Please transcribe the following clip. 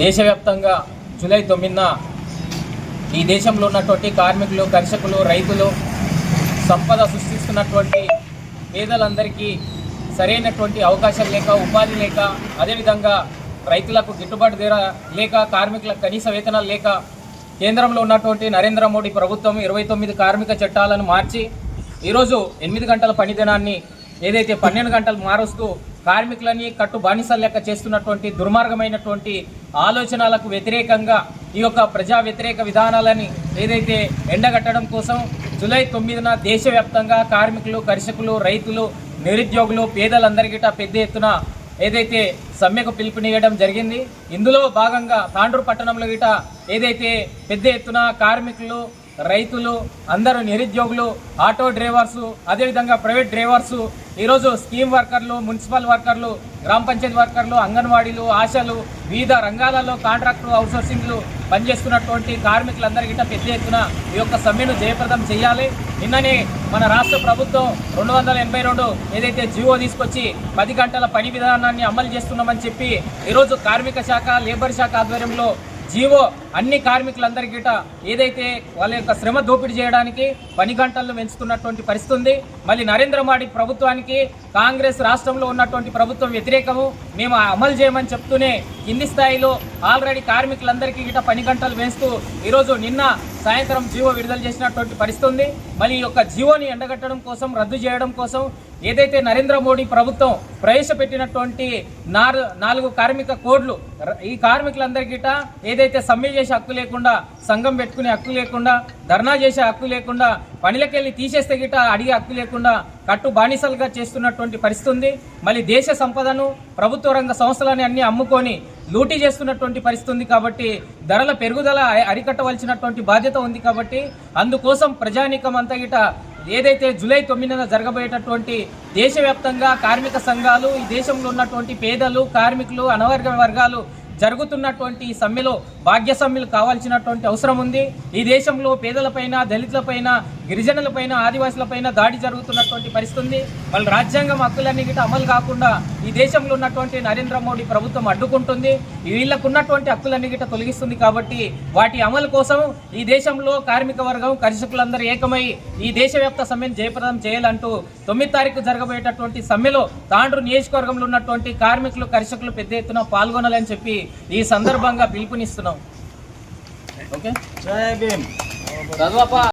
దేశవ్యాప్తంగా జూలై తొమ్మిదిన ఈ దేశంలో ఉన్నటువంటి కార్మికులు కర్షకులు రైతులు సంపద సృష్టిస్తున్నటువంటి పేదలందరికీ సరైనటువంటి అవకాశం లేక ఉపాధి లేక అదేవిధంగా రైతులకు గిట్టుబాటు ధర లేక కార్మికులకు కనీస వేతనాలు లేక కేంద్రంలో ఉన్నటువంటి నరేంద్ర మోడీ ప్రభుత్వం ఇరవై తొమ్మిది కార్మిక చట్టాలను మార్చి ఈరోజు ఎనిమిది గంటల పని దినాన్ని ఏదైతే పన్నెండు గంటలు మారుస్తూ కార్మికులని కట్టు బానిసల లెక్క చేస్తున్నటువంటి దుర్మార్గమైనటువంటి ఆలోచనలకు వ్యతిరేకంగా ఈ యొక్క ప్రజా వ్యతిరేక విధానాలని ఏదైతే ఎండగట్టడం కోసం జూలై తొమ్మిదిన దేశవ్యాప్తంగా కార్మికులు కర్షకులు రైతులు నిరుద్యోగులు పేదలందరికీ పెద్ద ఎత్తున ఏదైతే సమ్మెకు పిలుపునియడం జరిగింది ఇందులో భాగంగా తాండ్రు పట్టణంలో గిట ఏదైతే పెద్ద ఎత్తున కార్మికులు రైతులు అందరూ నిరుద్యోగులు ఆటో డ్రైవర్సు అదేవిధంగా ప్రైవేట్ డ్రైవర్సు ఈరోజు స్కీమ్ వర్కర్లు మున్సిపల్ వర్కర్లు గ్రామ పంచాయతీ వర్కర్లు అంగన్వాడీలు ఆశలు వివిధ రంగాలలో కాంట్రాక్టు అవుట్సోర్సింగ్లు పనిచేస్తున్నటువంటి కార్మికులందరికీ పెద్ద ఎత్తున ఈ యొక్క సమ్మెను జయప్రదం చేయాలి. నిన్ననే మన రాష్ట్ర ప్రభుత్వం రెండు వందల ఎనభై రెండు ఏదైతే జీవో తీసుకొచ్చి పది గంటల పని విధానాన్ని అమలు చేస్తున్నామని చెప్పి ఈరోజు కార్మిక శాఖ లేబర్ శాఖ ఆధ్వర్యంలో జీవో అన్ని కార్మికులందరికీ గిట ఏదైతే వాళ్ళ యొక్క శ్రమ దోపిడీ చేయడానికి పని గంటలను పెంచుతున్నటువంటి పరిస్థితి ఉంది. మళ్ళీ నరేంద్ర మోడీ ప్రభుత్వానికి కాంగ్రెస్ రాష్ట్రంలో ఉన్నటువంటి ప్రభుత్వం వ్యతిరేకము. మేము అమలు చేయమని చెప్తూనే కింది స్థాయిలో ఆల్రెడీ కార్మికులందరికీ గిట పని గంటలు పెంచుతూ ఈరోజు నిన్న సాయంత్రం జీవో విడుదల చేసినటువంటి పరిస్థితి ఉంది. మళ్ళీ ఈ యొక్క జీవోని ఎండగట్టడం కోసం రద్దు చేయడం కోసం ఏదైతే నరేంద్ర మోడీ ప్రభుత్వం ప్రవేశపెట్టినటువంటి నాలుగు కార్మిక కోడ్లు ఈ కార్మికులందరికీట ఏదైతే సమ్మె చేసే హక్కు లేకుండా సంఘం పెట్టుకునే హక్కు లేకుండా ధర్నా చేసే హక్కు లేకుండా పనిలకెళ్ళి తీసేస్తే గిట అడిగే హక్కు లేకుండా కట్టు బానిసలుగా చేస్తున్నటువంటి పరిస్థితి ఉంది. మళ్ళీ దేశ సంపదను ప్రభుత్వ రంగ సంస్థలని అన్ని అమ్ముకొని లూటీ చేస్తున్నటువంటి పరిస్థితి ఉంది కాబట్టి ధరల పెరుగుదల అరికట్టవలసినటువంటి బాధ్యత ఉంది కాబట్టి అందుకోసం ప్రజానీకం అంతా గిట ఏదైతే జూలై తొమ్మిదిన జరగబోయేటటువంటి దేశవ్యాప్తంగా కార్మిక సంఘాలు ఈ దేశంలో ఉన్నటువంటి పేదలు కార్మికులు అనవర్గ వర్గాలు జరుగుతున్నటువంటి ఈ సమ్మెలో భాగ్య సమ్మెలు కావాల్సినటువంటి అవసరం ఉంది. ఈ దేశంలో పేదలపైన దళితులపైన గిరిజనులపైన ఆదివాసులపైన దాడి జరుగుతున్నటువంటి పరిస్థితి ఉంది. వాళ్ళ రాజ్యాంగం హక్కులన్నీ గిట్ట అమలు కాకుండా ఈ దేశంలో ఉన్నటువంటి నరేంద్ర మోడీ ప్రభుత్వం అడ్డుకుంటుంది. వీళ్ళకు ఉన్నటువంటి హక్కులన్నీ గిట్ట తొలగిస్తుంది కాబట్టి వాటి అమలు కోసం ఈ దేశంలో కార్మిక వర్గం కర్షకులందరూ ఏకమై ఈ దేశవ్యాప్త సమ్మెను జయప్రదం చేయాలంటూ తొమ్మిది తారీఖు జరగబోయేటటువంటి సమ్మెలో తాండ్రు నియోజకవర్గంలో ఉన్నటువంటి కార్మికులు కర్షకులు పెద్ద ఎత్తున పాల్గొనాలని చెప్పి ఈ సందర్భంగా పిలుపునిస్తున్నాం. ఓకే?